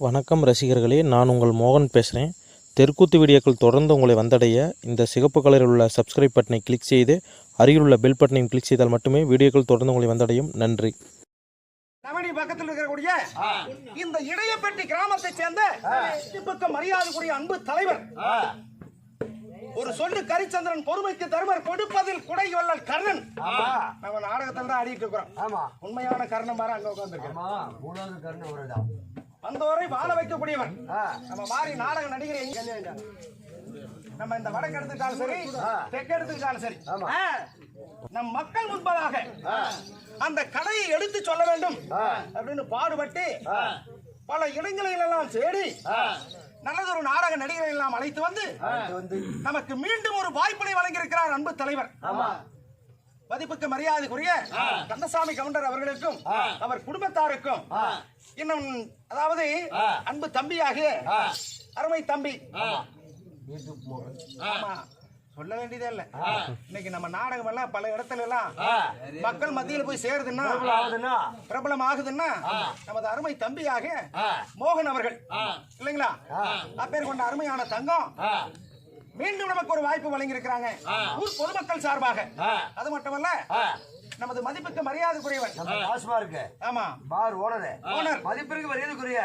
வணக்கம் ரசிகர்களே நான் உங்கள் மோகன் பேசுகிறேன் தெற்குத்து வீடியோக்கள் தொடர்ந்து உங்களை வந்தடைய இந்த சிகப்பு கலரில் உள்ள சப்ஸ்கிரைப் பட்டனை கிளிக் செய்து அருகில் உள்ள பெல் பட்டனையும் கிளிக் செய்தால் மட்டுமே வீடியோக்கள் தொடர்ந்து உங்களை வந்தடையும். நன்றி. நவனி பக்கத்தில் இருக்கக்கூடிய இந்த இடையப்பட்டி கிராமத்தை சேர்ந்த திப்புக்கு மரியாதைக்குரிய அன்பு தலைவர். ஒரு சொல்லு கரிச்சந்திரன் பொறுமைக்கு தருவர் கொடுப்பதில் குடை வள்ளல் கர்ணன். நம்ம நாடகத்தில் தான் ஆடிட்டு இருக்கிறோம். ஆமா. உண்மையான கர்ணன் பாரு அங்க உட்காந்துருக்கேன் வந்தோரை வாழ வைக்கக்கூடியவன். நம்ம மாதிரி நாடக நடிகர் நம்ம இந்த வடக்கு எடுத்துக்கிட்டாலும் சரி தெற்கு எடுத்துக்கிட்டாலும் சரி. நம் மக்கள் முன்பதாக அந்த கதையை எடுத்து சொல்ல வேண்டும் அப்படின்னு பாடுபட்டு பல இடங்களில் எல்லாம் தேடி நல்லதொரு நாடக நடிகரை எல்லாம் அழைத்து வந்து வந்து நமக்கு மீண்டும் ஒரு வாய்ப்பினை வழங்கியிருக்கிறார் அன்பு தலைவர். மதிப்புக்கு மரியாதைக்குரிய கந்தசாமி கவுண்டர் அவர்களுக்கும் அவர் குடும்பத்தாருக்கும் இன்னும் அதாவது அன்பு தம்பியாகிய அருமை தம்பி. சொல்ல வேண்டியதே இல்ல. இன்னைக்கு நம்ம நாடகம் எல்லாம் பல இடத்துல எல்லாம் மக்கள் மத்தியில போய் சேருதுன்னா பிரபலம் ஆகுதுன்னா நமது அருமை தம்பியாக மோகன் அவர்கள். இல்லைங்களா? அப்பேர் கொண்ட அருமையான தங்கம் மீண்டும் நமக்கு ஒரு வாய்ப்பு வழங்கி இருக்கிறாங்க ஊர் பொதுமக்கள் சார்பாக. அது மட்டுமல்ல நமது மதிப்புக்கு மரியாதைக்குரியவன் நம்ம பாஸ்மா இருக்கு? ஆமா. Bar owner. ஓனர். மதிப்பிற்கு மரியாதைக்குரிய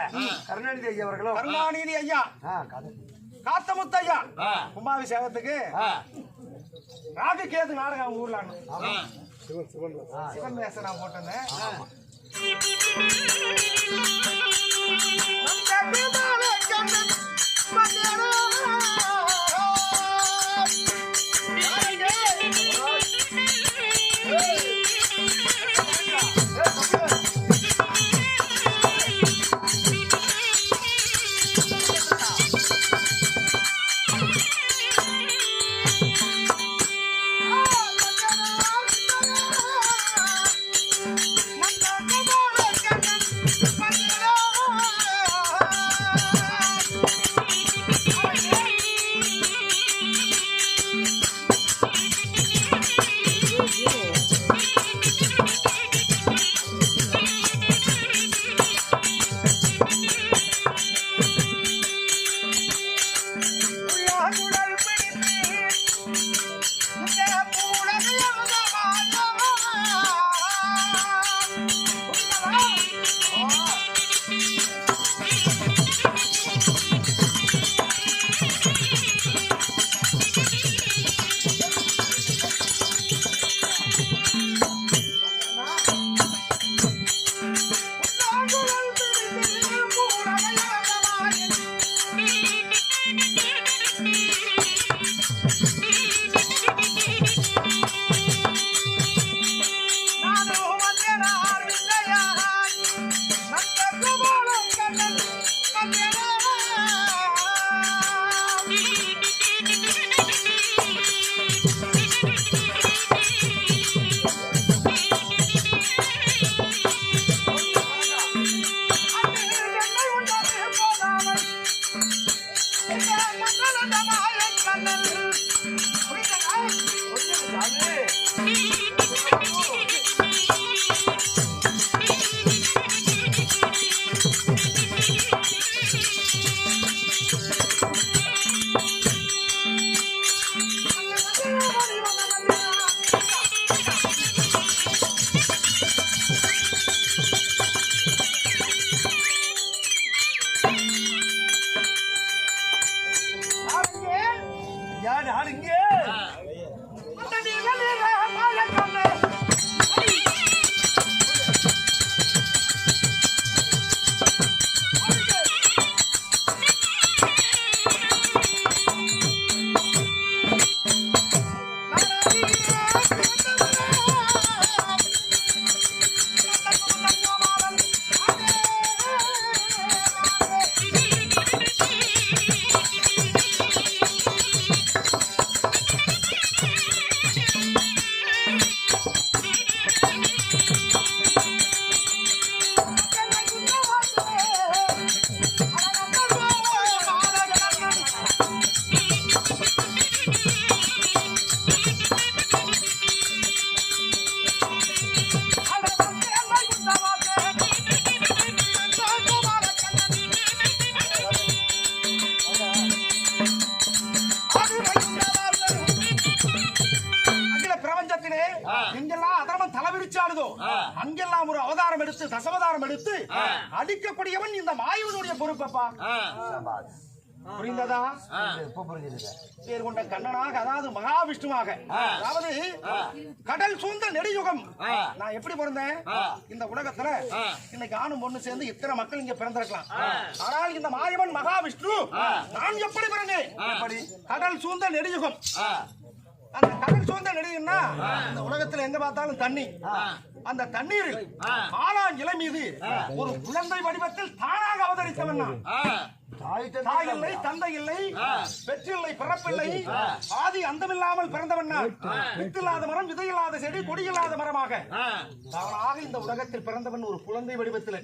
கருணாநிதி ஐயா அவர்களும் கருணாநிதி ஐயா. காத்தமுத்து ஐயா. கும்பாபிஷேகத்துக்கு ராகு கேது நாடகம் அவங்க ஊர்ல சிவன் வேசம் நான் போட்டிருந்தேன் சபாஸ். புரிந்ததா. பேர் கொண்ட கண்ணனாக அதாவது மகாவிஷ்ணுவாக. அதாவது கடல் சூழ்ந்த நெடுயுகம். நான் எப்படி பிறந்தேன்? இந்த உலகத்துல இன்னைக்கு ஆணும் பொண்ணு சேர்ந்து இத்தனை மக்கள் இங்க பிறந்திருக்கலாம். ஆனால் இந்த மாயவன் மகாவிஷ்ணு நான் எப்படி பிறந்தேன்? கடல் சூழ்ந்த நெடுயுகம். அந்த கடல் சூழ்ந்த நெடுயும்னா இந்த உலகத்துல எங்க பார்த்தாலும் தண்ணி. அந்த தண்ணீரில் ஆனா இலை மீது ஒரு குழந்தை வடிவத்தில் தானாக அவதரித்தவன் நான். தாய் தந்தை இல்லை தந்தை இல்லை பெற்றில்லை பிறப்பில்லை. ஆதி அந்தமில்லாமல் பிறந்தவன் வித்தில்லாத மரம் விதையில்லாத செடி கொடியில்லாத மரமாக. தானாக இந்த உலகத்தில் பிறந்தவன் ஒரு குழந்தை வடிவத்தில்.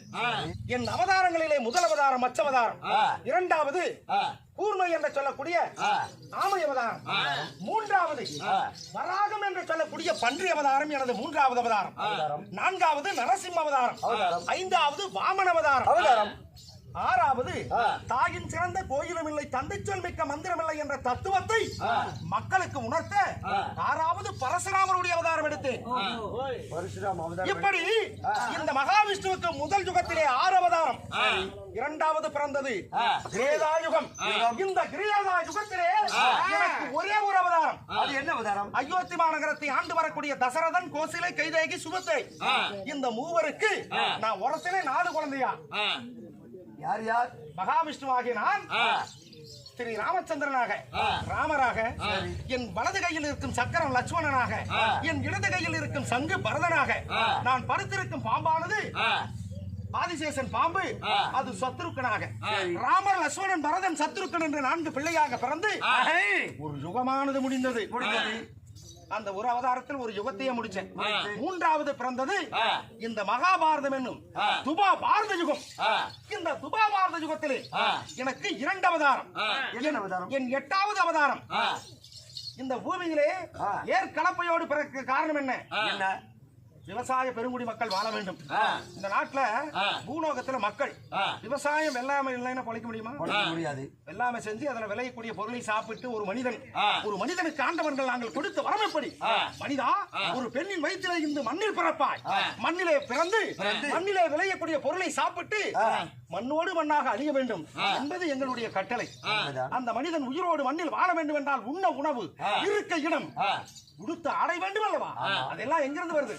என் அவதாரங்களிலே முதல் அவதாரம் மச்ச அவதாரம் இரண்டாவது கூர்மை என்று சொல்லக்கூடிய ஆமை அவதாரம். மூன்றாவது வராகம் என்று சொல்லக்கூடிய பன்றி அவதாரம் எனது மூன்றாவது அவதாரம். நான்காவது நரசிம்ம அவதாரம். ஐந்தாவது வாமன அவதாரம். ஆறாவது தாயின் சிறந்த கோயிலும் இல்லை தந்தை சொல் மிக்க மந்திரம் இல்லை என்ற தத்துவத்தை மக்களுக்கு உணர்த்த ஆறாவது பரசுராமருடைய அவதாரம் அவதாரம் இப்படி இந்த மகாவிஷ்ணுவுக்கு முதல் யுகத்திலே ஆறு அவதாரம். இரண்டாவது பிறந்தது கிரேதா யுகம் இந்த கிரேதா யுகத்திலே எனக்கு ஒரே ஒரு அவதாரம். அது என்ன அவதாரம்? அயோத்தி மாநகரத்தை ஆண்டு வரக்கூடிய தசரதன் கோசிலை கைதேகி சுபத்தை இந்த மூவருக்கு நான் உரசிலே நாலு குழந்தையா. யார் யார்? மகாவிஷ்ணுவாகிய நான் ஸ்ரீ ராமச்சந்திரனாக ராமராக என் வலது கையில் இருக்கும் சக்கரம் லட்சுமணனாக என் இடது கையில் இருக்கும் சங்கு பரதனாக நான் படுத்திருக்கும் பாம்பானது ஆதிசேஷன் பாம்பு அது சத்ருக்கனாக. ராமர் லட்சுமணன் பரதன் சத்ருக்கன் என்ற நான்கு பிள்ளையாக பிறந்து ஒரு யுகமானது முடிந்தது. அந்த ஒரு அவதாரத்தில் ஒரு யுகத்தையே முடிச்சேன். மூன்றாவது பிறந்தது இந்த மகாபாரதம் என்னும் துபா பாரத யுகம். இந்த துபா பாரத யுகத்திலே எனக்கு இரண்டு அவதாரம். என்ன அவதாரம்? என் எட்டாவது அவதாரம். இந்த பூமியிலே ஏற்கலப்பையோடு பிறக்க காரணம் என்ன? என்ன? விவசாய பெருங்குடி மக்கள் வாழ வேண்டும். இந்த நாட்டுல பூலோகத்துல மக்கள் விவசாயம் வெள்ளாமை இல்லைன்னா பொழைக்க முடியுமா? முடியாது. வெள்ளாமை செஞ்சு அதுல விளையக்கூடிய பொருளை சாப்பிட்டு ஒரு மனிதன் ஒரு மனிதனுக்கு ஆண்டவர்கள் நாங்கள் கொடுத்த வரம் எப்படி? மனிதா ஒரு பெண்ணின் வயிற்றிலே இருந்து மண்ணில் பிறப்பாய். மண்ணிலே பிறந்து மண்ணிலே விளையக்கூடிய பொருளை சாப்பிட்டு மண்ணோடு மண்ணாக அழிய வேண்டும் என்பது எங்களுடைய கட்டளை. அந்த மனிதன் உயிரோடு மண்ணில் வாழ வேண்டும் என்றால் உண்ண உணவு இருக்க இடம். உடுத்த ஆடை வேண்டும் அல்லவா அதெல்லாம் எங்கிருந்து வருது?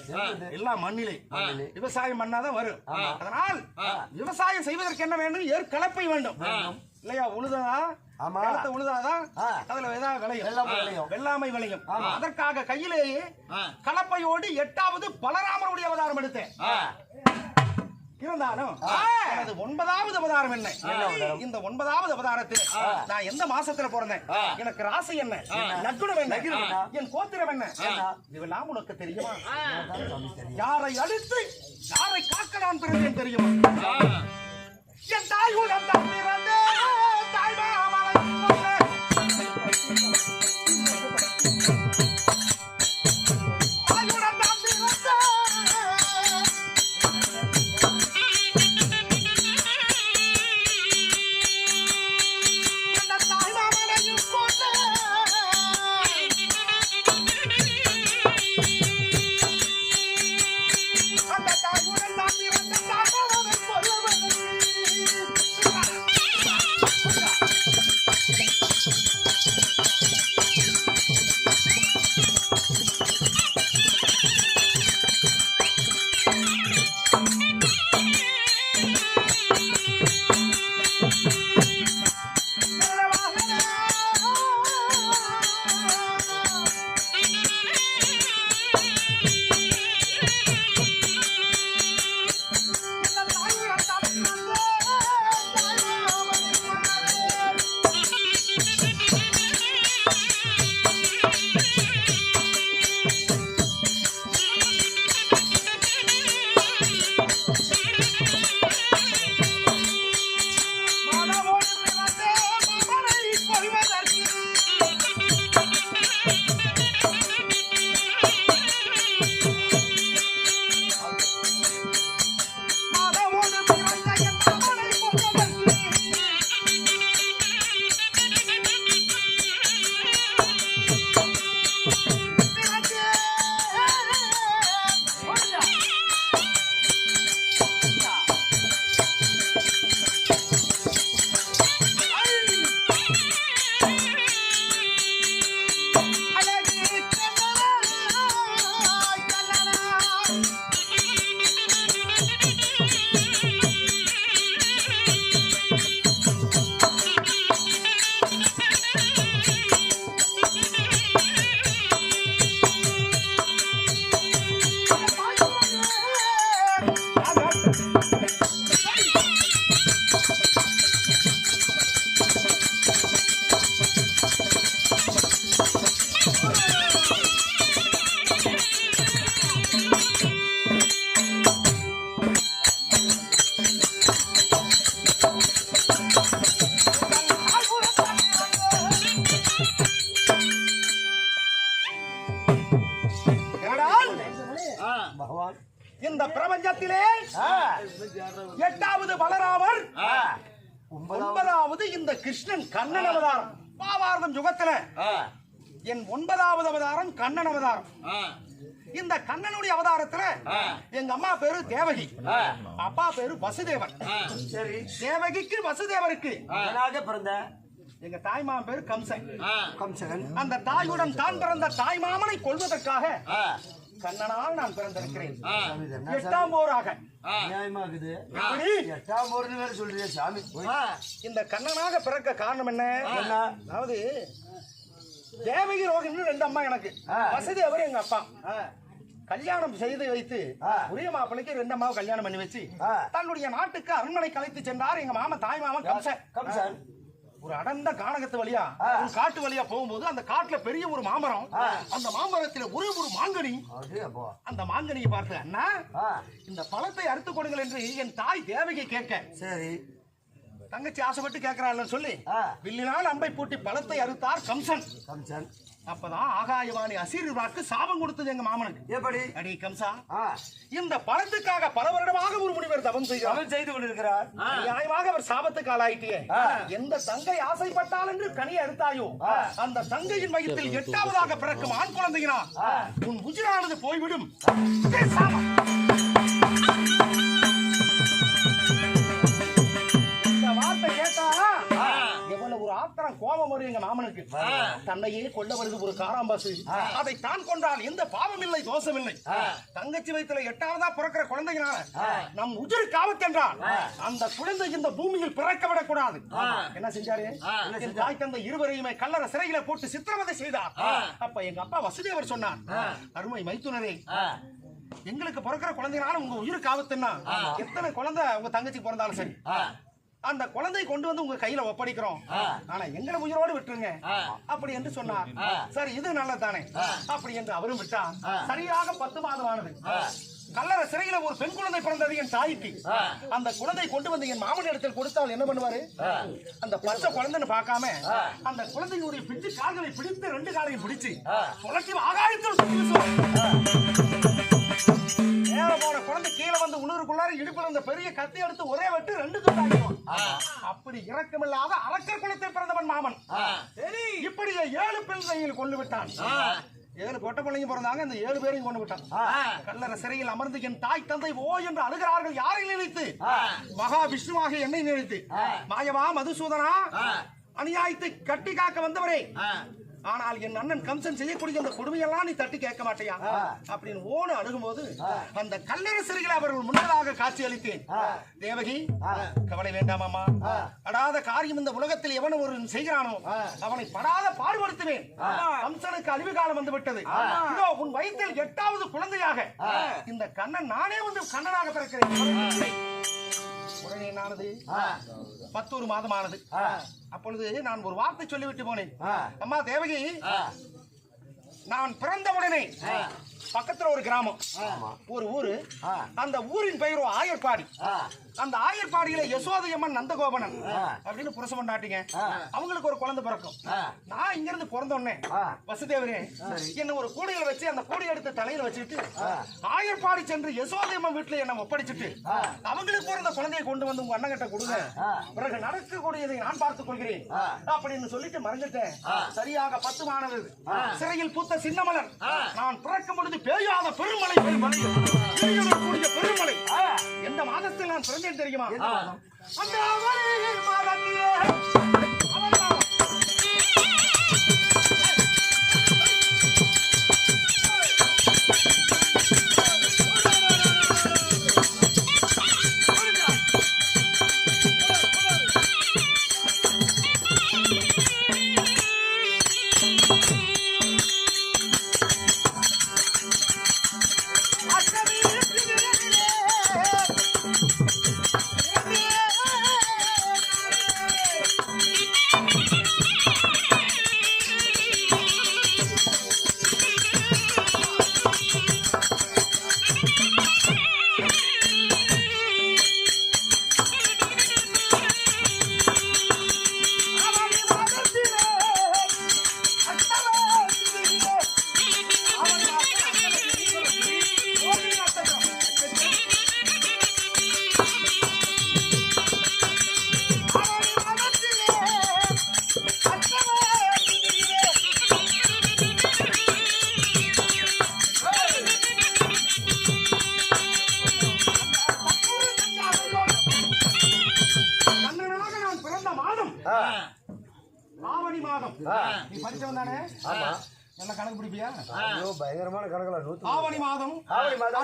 எல்லாம் மண்ணிலே. விவசாயம் பண்ணாதான் வரும். அதனால் விவசாயம் செய்வதற்கு என்ன வேண்டும்? ஏற்கலப்பை வேண்டும். இல்லையா? உழுதா ஆமா. நிலத்தை உழுதாதான். அதுல ஏதாவது விளையும். வெள்ளாமை விளையும். அதற்காக கையிலேயே கலப்பையோடு எட்டாவது பலராமருடைய அவதாரம் எடுத்தேன். இருந்தாலும் எனது ஒன்பதாவது அவதாரம் என்ன? இந்த ஒன்பதாவது அவதாரத்தில் நான் எந்த மாசத்துல பிறந்தேன்? எனக்கு ராசி என்ன? லக்னம் என்ன? என் கோத்திரம் என்ன? இதெல்லாம் உனக்கு தெரியுமா? யாரை அழித்து யாரை காக்க நான் பிறந்தேன் தெரியுமா? என் தாய் உடன் தான் பிறந்தேன் தாய் இந்த பிரபஞ்சத்திலே எட்டாவது பலராமர் ஒன்பதாவது. இந்த கிருஷ்ணன் கண்ணன் அவதாரம். பாவாரதம் யுகத்துல என் ஒன்பதாவது அவதாரம் கண்ணன் அவதாரம். இந்த கண்ணனுடைய அவதாரத்துல எங்க அம்மா பேரு தேவகி. அப்பா பேரு வசுதேவன். சரி. தேவகிக்கு வசுதேவருக்கு. பிறந்த? எங்க தாய் மாமன் பேரு கம்சன். கம்சன் அந்த தாயுடன் தான் பிறந்த தாய் மாமனை கொள்வதற்காக கண்ணனால் நான் பிறந்திருக்கிறேன்? எட்டாம் போராக நியாயமாகுது? எட்டாம் வேற சாமி. இந்த கண்ணனாக பிறக்க காரணம் என்ன என்ன? அதாவது தேவகி ரோகிணி ரெண்டு அம்மா எனக்கு ஆ. வசுதேவர் எங்க அப்பா ஆ. கல்யாணம் செய்து வைத்து ஆ. உரிய மாப்பிளைக்கு ரெண்டு அம்மாவை கல்யாணம் பண்ணி வச்சு ஆ. தன்னுடைய நாட்டுக்கு அரண்மனை கலைத்து சென்றார் எங்க மாமன் தாய் மாமன் கம்சன் கம்சன் ஒரு அடர்ந்த கானகத்து வழியா. ஒரு காட்டு வழியா போகும்போது அந்த காட்டுல பெரிய ஒரு மாமரம். அந்த மாமரத்துல ஒரே ஒரு மாங்கனி அந்த மாங்கனியை பார்த்து அண்ணா. இந்த பழத்தை அறுத்து கொடுங்கள் என்று என் தாய் தேவகை கேட்க சரி தங்கச்சி ஆசைப்பட்டு கேட்கிறாள் சொல்லி. வில்லினால் அம்பை பூட்டி பழத்தை அறுத்தார் கம்சன் கம்சன் அப்பதான் ஆகாயவாணி அசீர்வாக்கு சாபம் கொடுத்தது எங்க மாமனுக்கு. எப்படி? அடி கம்சா. இந்த பழத்துக்காக பல வருடமாக ஒரு முனிவர் தவம் செய்கிறார் செய்து கொண்டிருக்கிறார். நியாயமாக அவர் சாபத்துக்கு ஆளாயிட்டியே ஆ. எந்த தங்கை ஆசைப்பட்டால் என்று கனியை அறுத்தாயோ அந்த தங்கையின் வயிற்றில் எட்டாவதாக பிறக்கும் ஆண் குழந்தையினா உன் உயிரானது போய்விடும். சாபம். ஆத்திரம் கோபம் வரும் எங்க மாமனுக்கு. தன்னையே கொல்ல வருது ஒரு காராம்பாசு. அதை தான் கொண்டால் எந்த பாவம் இல்லை தோஷம் இல்லை. தங்கச்சி வயித்துல எட்டாவதா பிறக்கிற குழந்தைங்களால நம் உயிருக்கு ஆபத்து என்றால் அந்த குழந்தை இந்த பூமியில் பிறக்க விடக்கூடாது. என்ன செஞ்சாரு? என் தாய் தந்தை இருவரையுமே கல்லற சிறையில போட்டு சித்திரவதை செய்தார். அப்ப எங்க அப்பா வசுதேவர் சொன்னார். அருமை மைத்துனரே எங்களுக்கு பிறக்கிற குழந்தைனால உங்க உயிருக்கு ஆபத்துன்னா எத்தனை குழந்தை உங்க தங்கச்சிக்கு பிறந்தாலும் சரி. அந்த குழந்தையை கொண்டு வந்து உங்க கையில ஒப்படைக்கிறோம். ஆனா எங்களை உயிரோடு விட்டுருங்க. அப்படி என்று சொன்னார். சரி இது நல்லதானே அப்படி என்று அவரும் விட்டார். சரியாக பத்து மாதம் ஆனது கல்லற சிறையில ஒரு பெண் குழந்தை பிறந்தது என் தாய்க்கு. அந்த குழந்தை கொண்டு வந்து என் மாமன் இடத்தில் கொடுத்தால் என்ன பண்ணுவாரு? அந்த பச்சை குழந்தைன்னு பார்க்காம அந்த குழந்தையுடைய பிடிச்சு கால்களை பிடித்து ரெண்டு காலையும் பிடிச்சு சுழற்றி ஆகாயத்தில். மேல போன குழந்தை கீழே வந்து உணருக்குள்ளார இடுப்புல இந்த பெரிய கத்தி எடுத்து ஒரே வெட்டு ரெண்டு துண்டாக்கிடுவான் அப்படி இரக்கமில்லாத அரக்கர் குலத்தில் பிறந்தவன் மாமன். சரி. இப்படி ஏழு பிள்ளைகள் கொண்டு விட்டான். ஏழு பொட்ட பிள்ளைங்க பிறந்தாங்க இந்த ஏழு பேரையும் கொண்டு விட்டான். கல்லற சிறையில் அமர்ந்து என் தாய் தந்தை ஓ என்று அழுகிறார்கள் யாரை நினைத்து? மகா விஷ்ணுவாக என்னை நினைத்து. மாயவா மதுசூதனா அநியாயத்தை கட்டி காக்க வந்தவரே. ஆனால் என் அண்ணன் கம்சன் செய்யக்கூடிய அந்த கொடுமையெல்லாம் நீ தட்டி கேட்க மாட்டியா? அப்படின்னு ஓடு அணுகும்போது அந்த கல்லற சிறையில் அவர்கள் முன்னதாக காட்சி அளித்தேன் தேவகி கவலை வேண்டாமாமா படாத காரியம் இந்த உலகத்தில் எவன் ஒரு செய்கிறானோ அவனை படாத பாடுபடுத்துவேன். கம்சனுக்கு அழிவு காலம் வந்து விட்டது இதோ உன் வயிற்றில் எட்டாவது குழந்தையாக இந்த கண்ணன் நானே வந்து கண்ணனாக பிறக்கிறேன். உடனே என்னானது பத்தொரு மாதமானது. அப்பொழுது நான் ஒரு வார்த்தை சொல்லிவிட்டு போனேன். அம்மா தேவகி நான் பிறந்த உடனே பக்கத்துல ஒரு கிராமம். ஒரு ஊரு. அந்த ஊரின் பெயர் ஆயர்பாடி. அந்த ஆயர்பாடியில யசோதையம்மன் நந்தகோபனன் அப்படின்னு புருஷம் பண்ணாட்டிங்க அவங்களுக்கு ஒரு குழந்தை பிறக்கும். நான் இங்க இருந்து பிறந்த உடனே வசுதேவரே என்ன ஒரு கூடையில வச்சு அந்த கூடை எடுத்து தலையில வச்சுட்டு ஆயர்பாடி சென்று யசோதையம்மன் வீட்டுல என்ன ஒப்படைச்சிட்டு அவங்களுக்கு பிறந்த குழந்தையை கொண்டு வந்து உங்க அண்ணன் கிட்ட கொடுங்க. பிறகு நடக்கக்கூடியதை நான் பார்த்துக் கொள்கிறேன். அப்படின்னு சொல்லிட்டு மறைஞ்சிட்டேன். சரியாக பத்து மாணவர் சிறையில் பூத்த சின்னமலர். நான் பிறக்கும் பொழுது பேயாத பெருமலை பெருமலை பெரியவர்களுடைய பெருமலை. எந்த மாதத்தில் நான் பிறந்தேன் தெரியுமா? அந்த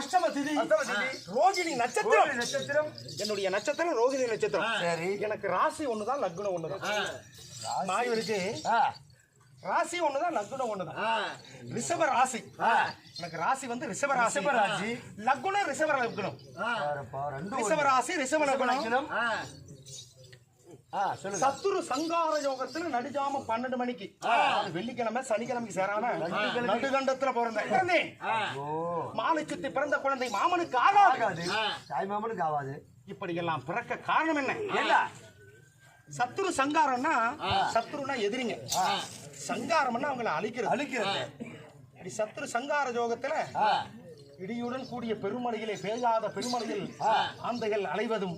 அஷ்டம திதி. ரோகிணி நட்சத்திரம். நட்சத்திரம். என்னுடைய நட்சத்திரம் ரோகிணி நட்சத்திரம். சரி. எனக்கு ராசி ஒண்ணுதான் லக்னம் ஒண்ணுதான். ஆ. ராசி. ஒண்ணுதான் லக்னம் ஒண்ணுதான். ரிஷப ராசி. எனக்கு ராசி வந்து ரிஷப ராசி. ராசி. லக்னம் ரிஷப லக்னம். ரிஷப ராசி ரிஷப லக்னம். சத்துரு சங்கார யோகத்துல நடுஜாம பன்னெண்டு மணிக்கு. வெள்ளிக்கிழமை சனிக்கிழமைக்கு சேராம நடுகண்டத்துல பிறந்தேன். மாலை சுத்தி பிறந்த குழந்தை மாமனுக்கு ஆகாது. தாய் மாமனுக்கு ஆகாது. இப்படி எல்லாம் பிறக்க காரணம் என்ன? என்ன சத்துரு சங்காரம்னா சத்துருனா எதிரிங்க. சங்காரம்னா அவங்கள அழிக்கிறது. அழிக்கிறது. அப்படி சத்துரு சங்கார யோகத்துல இடியுடன் கூடிய பெருமலையிலே பேயாத பெருமலையில் ஆந்தைகள் அலைவதும்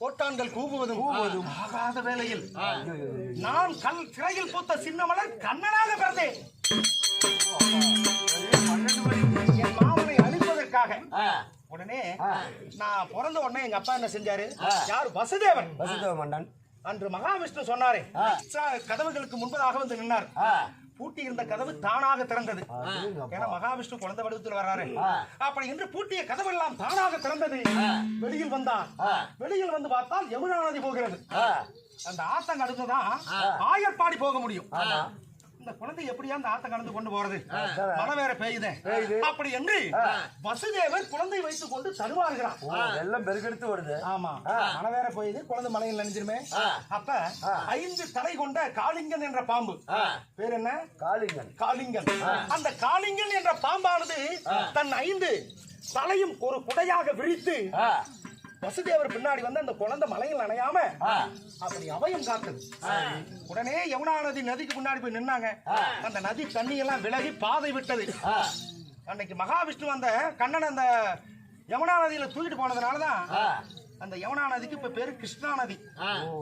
கோட்டான்கள் கூவுவதும் கூவுவதும். ஆகாத வேளையில். நான் கல் சிறையில் பூத்த சின்ன மலர் கண்ணனாக பிறந்தேன். என் மாமனை அழிப்பதற்காக. உடனே நான் பிறந்த உடனே எங்க அப்பா என்ன செஞ்சாரு? யார்? வசுதேவன். வசுதேவ மன்னன். அன்று மகாவிஷ்ணு சொன்னாரே கதவுகளுக்கு முன்பதாக வந்து நின்னார். பூட்டி இருந்த கதவு தானாக திறந்தது. ஏன்னா மகாவிஷ்ணு குழந்தை வடிவத்தில் வர்றாரு அப்படி என்று பூட்டிய கதவெல்லாம் தானாக திறந்தது. வெளியில் வந்தான் வெளியில் வந்து பார்த்தால் யமுனா நதி போகிறது. அந்த ஆத்தம் கடந்துதான் ஆயர்பாடி போக முடியும். இந்த குழந்தை எப்படியா அந்த ஆத்தம் கடந்து கொண்டு போறது? மழை வேற பெய்யுதே. அப்படி என்று வசுதேவர் குழந்தை வைத்துக் கொண்டு தருவார்களாம் ஓ வெள்ளம் பெருக்கெடுத்து வருது. ஆமா. மழை வேற பெய்யுது குழந்தை மலையில் நினைஞ்சிருமே. அப்ப ஐந்து தலை கொண்ட காளிங்கன் என்ற பாம்பு. பேர் என்ன? காளிங்கன். காளிங்கன். அந்த காளிங்கன் என்ற பாம்பானது தன் ஐந்து தலையும் ஒரு குடையாக விரித்து வசுதேவர் பின்னாடி வந்து அந்த குழந்தை மலையில் நனையாம அப்படி அபயம் காத்தது. உடனே யமுனா நதி நதிக்கு முன்னாடி போய் நின்னாங்க. அந்த நதி தண்ணி எல்லாம் விலகி பாதை விட்டது. அன்னைக்கு மகாவிஷ்ணு அந்த கண்ணன் அந்த யமுனா நதியில தூக்கிட்டு போனதுனாலதான் அந்த யமுனா நதிக்கு இப்ப பேரு கிருஷ்ணா நதி.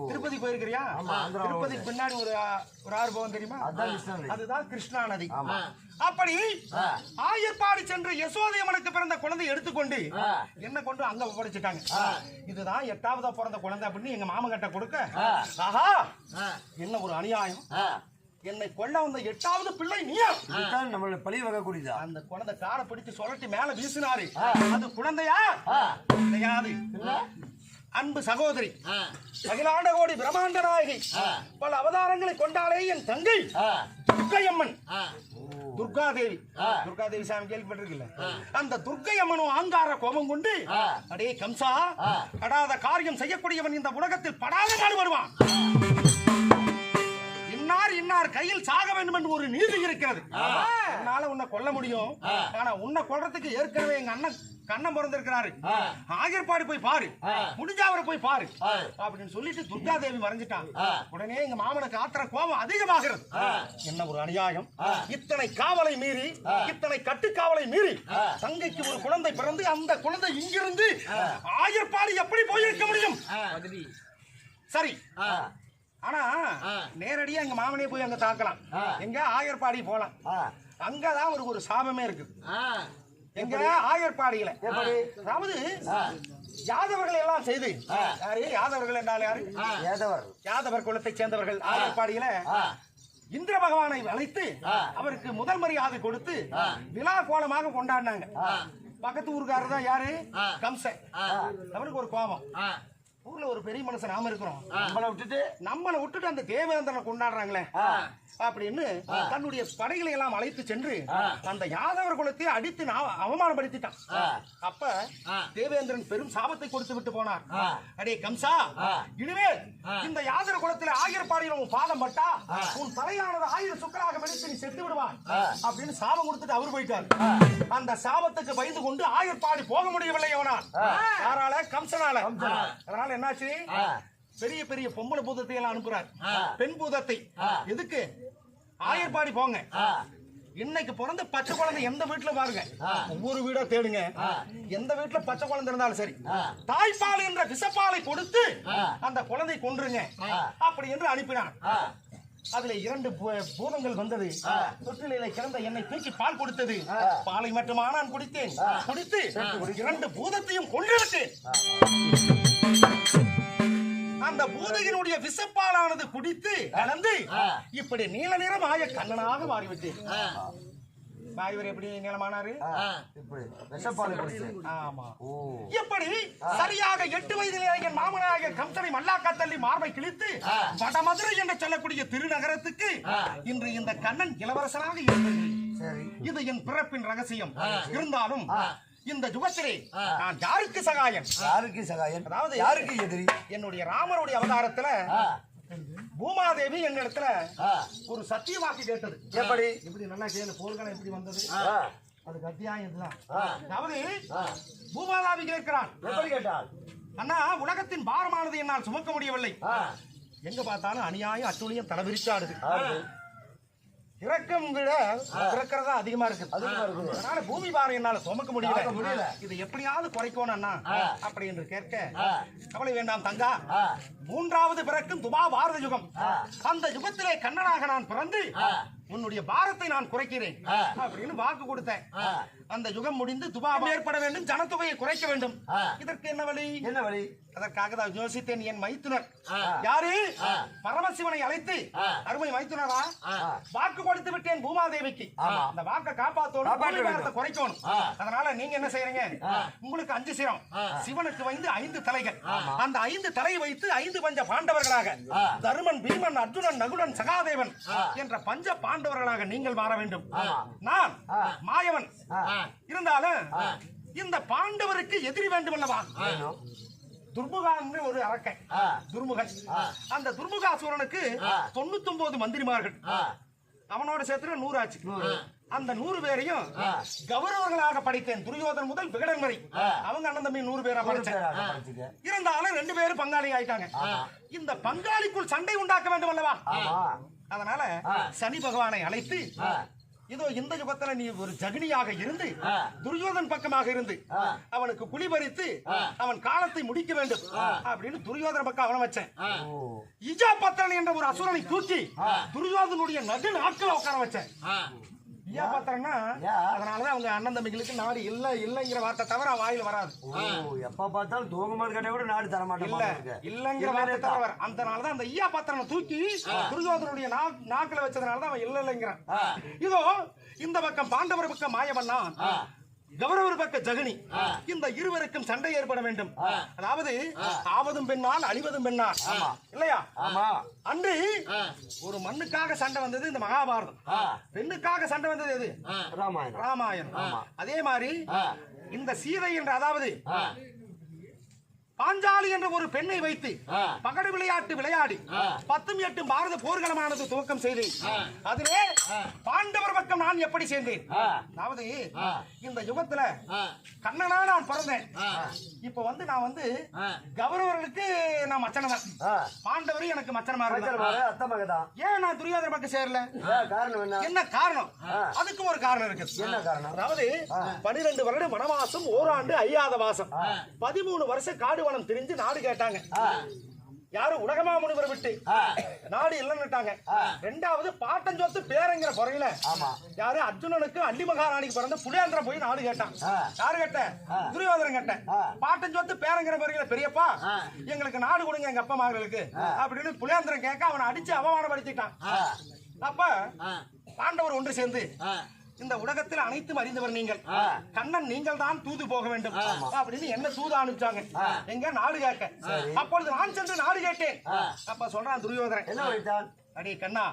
திருப்பதி போயிருக்கிறியா? திருப்பதிக்கு பின்னாடி ஒரு ஒரு ஆறு போகும் தெரியுமா. அதுதான் கிருஷ்ணா நதி. அப்படி ஆயர்பாடி சென்று யசோதையம்மனுக்கு பிறந்த குழந்தை எடுத்துக்கொண்டு என்ன கொண்டு அங்க ஒப்படைச்சிட்டாங்க. இதுதான் எட்டாவதா பிறந்த குழந்தை அப்படின்னு எங்க மாமன் கிட்ட கொடுக்க ஆஹா என்ன ஒரு அநியாயம். என்னை கொல்ல வந்த எட்டாவது பிள்ளை நீயா? நம்மள பழி வகக்கூடியதா அந்த குழந்தை காரை பிடிச்சு சுழட்டி மேல வீசினாரு. அது குழந்தையா? கிடையாது அன்பு சகோதரி அகிலாண்ட கோடி பிரம்மாண்ட நாயகி பல அவதாரங்களை கொண்டாலே என் தங்கை துர்க்கையம்மன். துர்காதேவி. துர்காதேவி சாமி கேள்விப்பட்டிருக்கல அந்த துர்க்கையம்மனும் ஆங்கார கோபம் கொண்டு அடே கம்சா படாத காரியம் செய்யக்கூடியவன் இந்த உலகத்தில் படாத பாடுபடுவான் இன்னார் இன்னார் கையில் சாக வேண்டும் என்று ஒரு நீதி இருக்கிறது. என்னால உன்னை கொல்ல முடியும். ஆனா உன்னை கொல்றதுக்கு ஏற்கனவே எங்க அண்ணன் கண்ணன் பிறந்திருக்கிறாரு ஆயர்பாடி போய் பாரு. முடிஞ்சா அவரை போய் பாரு. அப்படின்னு சொல்லிட்டு துர்கா தேவி மறைஞ்சிட்டான் உடனே எங்க மாமனுக்கு ஆத்திர கோபம் அதிகமாகிறது. என்ன ஒரு அநியாயம்? இத்தனை காவலை மீறி இத்தனை கட்டுக்காவலை மீறி தங்கைக்கு ஒரு குழந்தை பிறந்து அந்த குழந்தை இங்கிருந்து ஆயர்பாடி எப்படி போயிருக்க முடியும்? சரி. ஆனா நேரடியா எங்க மாமனே போய் அங்க தாக்கலாம். எங்க ஆயர்பாடி போலாம். அங்கதான் ஒரு ஒரு சாபமே இருக்கு எங்க ஆயர்பாடியில? அதாவது யாதவர்கள் எல்லாம் செய்து. யாரு? யாதவர்கள் என்றால் யாரு? ஏதவர் யாதவர். குலத்தை சேர்ந்தவர்கள் ஆயர்பாடியில இந்திர பகவானை அழைத்து அவருக்கு முதல் மரியாதை கொடுத்து விழா கோலமாக கொண்டாடினாங்க. பக்கத்து ஊருக்காரர் தான் யாரு? கம்சன். அவருக்கு ஒரு கோபம். ஊர்ல ஒரு பெரிய மனுஷன் நாம இருக்கிறோம். நம்மளை விட்டுட்டு? நம்மளை விட்டுட்டு அந்த தேவேந்திரனை கொண்டாடுறாங்களே. அப்படின்னு தன்னுடைய படைகளை எல்லாம் அழைத்து சென்று அந்த யாதவர் குலத்தை அடித்து அவமானப்படுத்திட்டான். அப்ப தேவேந்திரன் பெரும் சாபத்தை கொடுத்து விட்டு போனார். அடே கம்சா இனிமேல் இந்த யாதவ குலத்தில் ஆயிரப்பாடியில் உன் பாதம் பட்டா உன் தலையானது ஆயிரம் சுக்கராக வெடித்து நீ செத்து விடுவாய் அப்படின்னு சாபம் கொடுத்துட்டு அவர் போயிட்டார். அந்த சாபத்துக்கு பயந்து கொண்டு ஆயர்பாடி போக முடியவில்லை அவனால். யாரால? கம்சனால. அதனால என்னாச்சு? பெரிய பெரிய பொம்பளை பூதத்தை எல்லாம் அனுப்புறார். பெண் பூதத்தை. எதுக்கு? ஆயர்பாடி போங்க. இன்னைக்கு பிறந்த பச்சை குழந்தை எந்த வீட்டுல பாருங்க. ஒவ்வொரு வீடா தேடுங்க. எந்த வீட்டுல பச்சை குழந்தை இருந்தாலும் சரி. தாய்ப்பால் என்ற விஷப்பாலை கொடுத்து அந்த குழந்தை கொன்றுங்க. அப்படி என்று அனுப்பினான். அதுல இரண்டு பூதங்கள் வந்தது. தொட்டிலே கிடந்த என்னை தூக்கி பால் கொடுத்தது. பாலை மட்டுமா நான் குடித்தேன் குடித்து இரண்டு பூதத்தையும் கொன்று விட்டேன் அந்த பூதகினுடைய விசப்பாலானது குடித்து கலந்து இப்படி நீல நிறம் ஆய கண்ணனாக மாறிவிட்டேன். இவர் எப்படி நீளமானாரு? சரியாக எட்டு வயதிலே என் மாமனாக கம்சனை மல்லாக்கா தள்ளி மார்பை கிழித்து வடமதுரை என்று சொல்லக்கூடிய திருநகரத்துக்கு இன்று இந்த கண்ணன் இளவரசனாக சரி. இது என் பிறப்பின் ரகசியம். இருந்தாலும் இந்த யுகத்திலே நான் யாருக்கு சகாயம்? யாருக்கு சகாயம்? அதாவது யாருக்கு எதிரி? என்னுடைய ராமருடைய அவதாரத்துல பூமாதேவி என்னிடத்துல. ஒரு சத்திய வாக்கு கேட்டது எப்படி? இப்படி நல்லா கேளு போர்க்காலம் எப்படி வந்தது? அதுக்கு அத்தியாயம் அதாவது. பூமாதாவி கேட்கிறான் எப்படி கேட்டால் அண்ணா உலகத்தின் பாரமானது என்னால் சுமக்க முடியவில்லை. எங்க பார்த்தாலும் அநியாயம் அட்டுழியம் தலைவிரிச்சாடுது. இறக்கம் விட இறக்கிறதா அதிகமா இருக்கு அதிகமா இருக்குது. அதனால பூமி பாரம் என்னால சுமக்க முடியல முடியல. இது எப்படியாவது குறைக்கணும் அண்ணா அப்படி என்று கேட்க. கவலை வேண்டாம் தங்கா மூன்றாவது பிறக்கும் துபா பாரத யுகம். அந்த யுகத்திலே கண்ணனாக நான் பிறந்து. உன்னுடைய பாரத்தை நான் குறைக்கிறேன். அப்படின்னு வாக்கு கொடுத்தேன். அந்த யுகம் முடிந்து துபா ஏற்பட வேண்டும் ஜனத்தொகையை குறைக்க வேண்டும். இதற்கு என்ன வழி என்ன வழி அதற்காக தான் யோசித்தேன் என் மைத்துனர். யாரு. பரமசிவனை அழைத்து. அருமை மைத்துனரா. வாக்கு கொடுத்து விட்டேன் பூமாதேவிக்கு. அந்த வாக்கை வேண்டும். குறைக்கணும். அதனால நீங்க என்ன செய்யறீங்க. உங்களுக்கு அஞ்சு சிரம் ஆ. சிவனுக்கு வந்து ஐந்து தலைகள். அந்த ஐந்து தலையை வைத்து ஐந்து பஞ்ச பாண்டவர்களாக. தருமன் பீமன் அர்ஜுனன் நகுலன் சகாதேவன். என்ற பஞ்ச பாண்டவர்களாக நீங்கள் மாற வேண்டும். நான். மாயவன். இருந்தாலும் இந்த பாண்டவருக்கு எதிரி வேண்டும் அல்லவா? வேணும். துர்முகான்னு ஒரு அரக்கன் துர்முகன். அந்த துர்முகாசுரனுக்கு. தொண்ணூத்தி ஒன்பது மந்திரிமார்கள். அவனோட சேர்த்துல நூறு. ஆச்சு. அந்த நூறு பேரையும். கௌரவர்களாக படித்தேன். துரியோதன் முதல் விகடன் வரை. அவங்க அண்ணன் தம்பி நூறு பேரா படிச்சேன். இருந்தாலும் ரெண்டு பேரும் பங்காளி ஆயிட்டாங்க இந்த பங்காளிக்குள் சண்டை உண்டாக்க வேண்டும் அல்லவா? அதனால. சனி பகவானை அழைத்து இதோ இந்த யுகத்துல நீ ஒரு ஜகினியாக இருந்து. துரியோதன் பக்கமாக இருந்து. அவனுக்கு குழி பறித்து ஆ. அவன் காலத்தை முடிக்க வேண்டும் அப்படின்னு துரியோதன பக்கம் அவனை வச்சேன் இஜா பத்திரன் என்ற ஒரு அசுரனை தூக்கி. துரியோதனுடைய நடு நாட்களை உட்கார வச்சேன் பத்திரன்னா யா. அதனாலதான் அவங்க அண்ணன் தம்பிகளுக்கு நாடு இல்ல இல்லங்கிற வார்த்தை தவிர வாயில வராது. எப்ப பார்த்தாலும் தூங்கும்போது கேட்டா கூட நாடு தர மாட்டேன் இல்ல இல்லங்கிற வார்த்தை தவிர வர அதனாலதான் அந்த ஈயா பத்திரனை தூக்கி துரியோதனுடைய நாக்குல வச்சதுனாலதான் அவன் இல்ல இல்லங்கிறான். இதோ இந்த பக்கம் பாண்டவர் பக்கம் மாயவண்ணா ஆ. கௌரவர் பக்க ஜகனி இந்த இருவருக்கும் சண்டை ஏற்பட வேண்டும். அதாவது ஆவதும் பெண்ணால் அழிவதும் பெண்ணால். இல்லையா? ஆமா. அன்று ஒரு மண்ணுக்காக சண்டை வந்தது இந்த மகாபாரதம். பெண்ணுக்காக சண்டை வந்தது எது? ராமாயணம். ராமாயணம். அதே மாதிரி இந்த சீதை என்ற அதாவது பாஞ்சாலி என்ற ஒரு பெண்ணை வைத்து. பகடு விளையாட்டு விளையாடி. பத்தும் எட்டும் பாரத போர்களமானது துவக்கம் செய்தேன். அதிலே பாண்டவர் பக்கம் நான் எப்படி சேர்ந்தேன். அதாவது. இந்த யுகத்துல கண்ணனா நான் பிறந்தேன். இப்ப வந்து நான் வந்து. கௌரவர்களுக்கு நான் மச்சனவன். பாண்டவர் எனக்கு மச்சனமா மச்சர் இருந்தா மகன், அத்தை மகதான் ஏன் நான் துரியோதன பக்கம் சேரல? காரணம் என்ன? என்ன காரணம்? அதுக்கு ஒரு காரணம் இருக்கு என்ன காரணம்? அதாவது பனிரெண்டு வருடம் வனவாசம் ஓராண்டு ஐயாத வாசம். பதிமூணு வருஷம் காடு வனம் திரிஞ்சு நாடு கேட்டாங்க. ஆ, யாரு உலகமா முனிவர் விட்டு? நாடு இல்லைன்னுட்டாங்க ரெண்டாவது பாட்டஞ்சொத்து பேரங்கிற குறையில ஆமா. யாரு அர்ஜுனனுக்கு அள்ளி மகாராணிக்கு பிறந்த புலியாந்திரம் போய் நாடு கேட்டான். யாரு கேட்ட? துரியோதனன் கேட்ட. ஆ. பாட்டஞ்சொத்து பேரங்கிற முறையில பெரியப்பா எங்களுக்கு நாடு கொடுங்க எங்க அப்பா மகளுக்கு அப்படின்னு புலியாந்திரம் கேட்க அவனை அடிச்சு அவமானப்படுத்திட்டான். அப்ப பாண்டவர் ஒன்று சேர்ந்து இந்த உலகத்தில் அனைத்தும் அறிந்தவர் நீங்கள். கண்ணன் நீங்கள் தான் தூது போக வேண்டும். அப்படின்னு என்ன தூது அனுப்பிச்சாங்க? எங்க? நாடு கேட்க. அப்பொழுது நான் சென்று நாடு கேட்டேன். அப்ப சொல்றான் வைத்தான்? அடே கண்ணா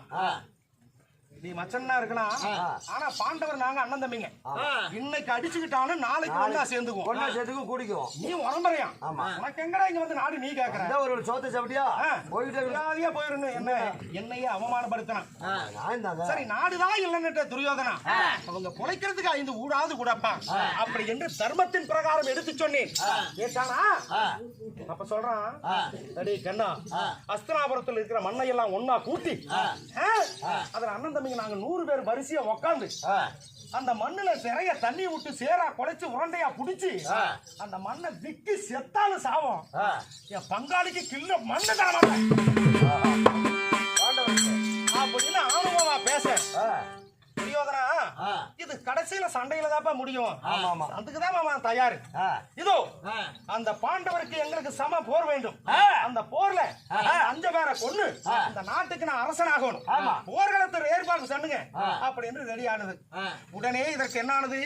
நீ மச்சன்னா இருக்கலாம் ஆனா பாண்டவர் நாங்க அண்ணன் தம்பிங்க. இன்னைக்கு அடிச்சுக்கிட்டாலும் நாளைக்கு ஒண்ணா சேர்ந்துக்குவோம். ஒன்னா சேர்த்துக்கு குடிக்கும் நீ உரம்பரையா உனக்கு எங்கடா இங்க வந்து நாடு நீ கேக்குற? ஒரு சோத்தை சாப்பிட்டியா. போயிட்டே போயிருந்து என்ன என்னையே அவமானப்படுத்தினான். சரி நாடுதான் இல்லைன்னுட்ட துரியோதனா? அவங்க குலைக்கிறதுக்கு ஐந்து ஊடாது கூடப்பா. அப்படி என்று தர்மத்தின் பிரகாரம் எடுத்து சொன்னேன். கேட்டானா? அப்ப சொல்றான் அடே கண்ணா அஸ்தனாபுரத்துல இருக்கிற மண்ணை எல்லாம் ஒன்னா கூட்டி ஆ? அதுல அண்ணன் தம்பிங்க நாங்க நூறு பேர் வரிசையா உக்காந்து அந்த மண்ணுல நிறைய தண்ணி விட்டு சேரா குலைச்சு உருண்டையா புடிச்சு அந்த மண்ணை விக்கி செத்தாலும் சாவோம். என் பங்காளிக்கு கில்ல மண்ணு தர மாட்டேன். அப்படின்னு ஆணவமா பேச. துரியோதனா. இது கடைசியில சண்டையில தான்ப்பா முடியும். ஆமா. அதுக்குதான் மாமா தயாரு. இதோ. அந்த பாண்டவருக்கு எங்களுக்கு சம போர் வேண்டும். அந்த போர்ல அஞ்ச பேரை கொன்னு இந்த நாட்டுக்கு நான் அரசனாகணும். போர்க்களத்தில் ஏற்பாடு பண்ணுங்க அப்படின்னு ரெடி ஆனது. உடனே இதற்கு என்ன ஆனது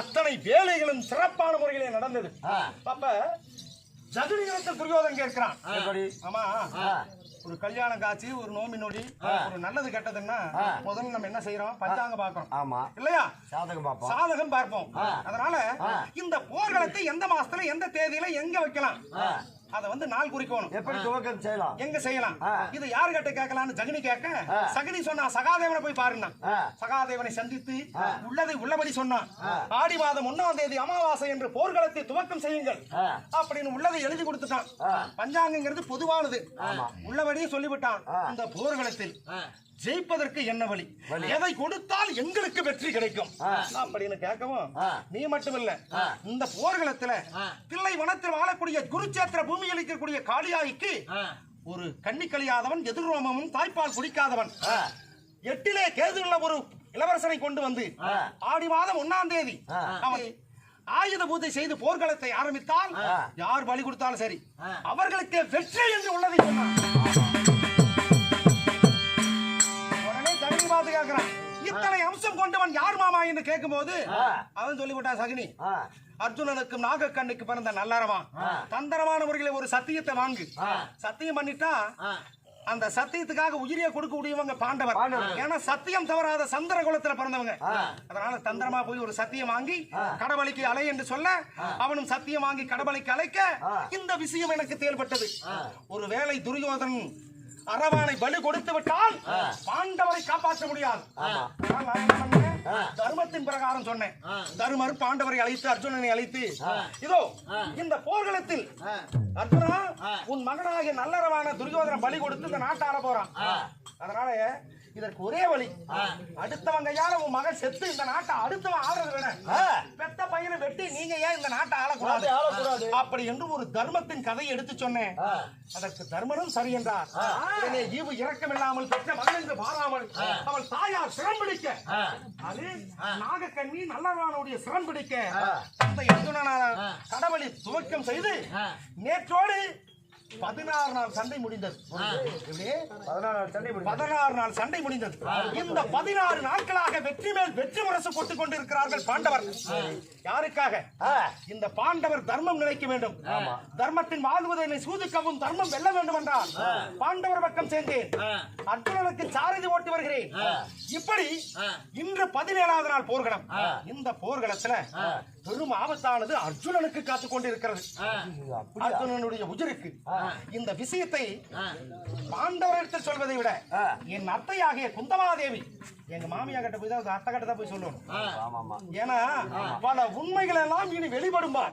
அத்தனை வேலைகளும் சிறப்பான முறையிலே நடந்தது. அப்ப ஜகுனிகரத்தில் துரியோதன் கேட்கிறான். ஆமா. ஒரு கல்யாணம் காட்சி ஒரு நோம்பி நொடி ஒரு நல்லது கெட்டதுன்னா முதல்ல நம்ம என்ன செய்யறோம் பஞ்சாங்க பாக்குறோம் ஆமா. இல்லையா? சாதகம் பாப்போம் சாதகம் பார்ப்போம். அதனால இந்த போர்க்களத்தை எந்த மாசத்துல எந்த தேதியில எங்க வைக்கலாம்? அத வந்து நாள் குறிக்கணும். எப்படி துவக்கம் செய்யலாம்? எங்க செய்யலாம். இது யாரு கிட்ட கேட்கலாம்னு ஜெகனி கேட்க சகனி சொன்னா சகாதேவனை போய் பாருங்க. சகாதேவனை சந்தித்து உள்ளதை உள்ளபடி சொன்னான் ஆடி மாதம் ஒன்னாம் தேதி அமாவாசை என்று போர்க்களத்தை துவக்கம் செய்யுங்கள். அப்படின்னு உள்ளதை எழுதி கொடுத்துட்டான். பஞ்சாங்கங்கிறது பொதுவானது. உள்ளபடியே சொல்லிவிட்டான். இந்த போர்க்களத்தில் ஜெயிப்பதற்கு என்ன வழி? எதை கொடுத்தால் எங்களுக்கு வெற்றி கிடைக்கும். அப்படின்னு கேட்கவும் நீ மட்டும் இல்ல இந்த போர்க்களத்துல தில்லை வனத்தில் வாழக்கூடிய குருச்சேத்திர பூமியில் இருக்கக்கூடிய காளியாய்க்கு ஒரு கண்ணி கழியாதவன் எதிர்ரோமமும் தாய்ப்பால் குடிக்காதவன். எட்டிலே கேதுள்ள ஒரு இளவரசனை கொண்டு வந்து ஆடி மாதம் ஒன்னாம் தேதி அவன் ஆயுத பூஜை செய்து போர்க்களத்தை ஆரம்பித்தால் யார் பலி கொடுத்தாலும் சரி அவர்களுக்கு வெற்றி என்று உள்ளதை சொன்னான். பார்த்து கேட்கிறான் இத்தனை அம்சம் கொண்டவன் யார் மாமா என்று கேட்கும்போது அவன் சொல்லிவிட்டான் சகுனி. அர்ஜுனனுக்கும் நாகக்கண்ணுக்கு பிறந்த நல்லறவா தந்திரமான முறையில ஒரு சத்தியத்தை வாங்கு. சத்தியம் பண்ணிட்டா அந்த சத்தியத்துக்காக உயிரியை கொடுக்க முடியவங்க பாண்டவர். ஏன்னா சத்தியம் தவறாத சந்திர குலத்துல பிறந்தவங்க. அதனால தந்திரமா போய் ஒரு சத்தியம் வாங்கி கடவுளுக்கு அலை என்று சொல்ல அவனும் சத்தியம் வாங்கி கடவுளுக்கு அழைக்க இந்த விஷயம் எனக்கு செயல்பட்டது ஒரு வேளை துரியோதன் அரவானை பலி கொடுத்து விட்டால் பாண்டவரை காப்பாற்ற முடியாது? தர்மத்தின் பிரகாரம் சொன்னேன். தருமர் பாண்டவரை அழைத்து அர்ஜுனனை அழைத்து இதோ இந்த போர்க்களத்தில் அர்ஜுனா உன் மகனாகிய நல்லறவான துரியோதன பலி கொடுத்து இந்த நாட்டை ஆள போறான். அதனால இதற்கு ஒரே வழி அடுத்தவங்க யார உன் மகன் செத்து இந்த நாட்டை அடுத்தவன் ஆளுறத விட பெத்த பையனை வெட்டி நீங்க ஏன் இந்த நாட்டை ஆளக்கூடாது? ஆளக்கூடாது. அப்படி என்று ஒரு தர்மத்தின் கதையை எடுத்து சொன்னேன். அதற்கு தர்மனும் சரி என்றார். உடனே ஈவு இரக்கம் இல்லாமல் பெற்ற மகன் என்று பாராமல் அவள் தாயார் சிரம் பிடிக்க. அது நாகக்கண்ணி நல்லவனுடைய சிரம் பிடிக்க. தந்தை அர்ஜுனனான கடவுளை துவக்கம் செய்து நேற்றோடு பதினாறு நாள் சண்டை முடிந்தது? பதினாறு நாள் சண்டை முடிந்தது. இந்த பதினாறு நாட்களாக வெற்றி மேல் வெற்றி முரசு போட்டுக் கொண்டிருக்கிறார்கள் பாண்டவர். யாருக்காக? இந்த பாண்டவர் தர்மம் நிலைக்க வேண்டும். தர்மத்தின் வாழ்வதை சூதுக்கவும் தர்மம் வெல்ல வேண்டும் என்றால் பாண்டவர் பக்கம் சேர்ந்தேன். அர்ஜுனனுக்கு சாரதி ஓட்டி வருகிறேன். இப்படி இன்று பதினேழாவது நாள் போர்க்களம். இந்த போர்க்களத்துல பெரும் ஆபத்தானது அர்ஜுனனுக்கு காத்துக் கொண்டிருக்கிறது. அர்ஜுனனுடைய உயிருக்கு இந்த விஷயத்தை பாண்டவரிடத்தில் சொல்வதை விட என் அத்தையாகிய குந்தமாதேவி எங்க மாமியா கிட்ட போய் தான் அத்தை கிட்ட தான் போய் சொல்லணும். ஆமா ஆமா ஏன்னா பல உண்மைகள் எல்லாம் இனி வெளிப்படும்பா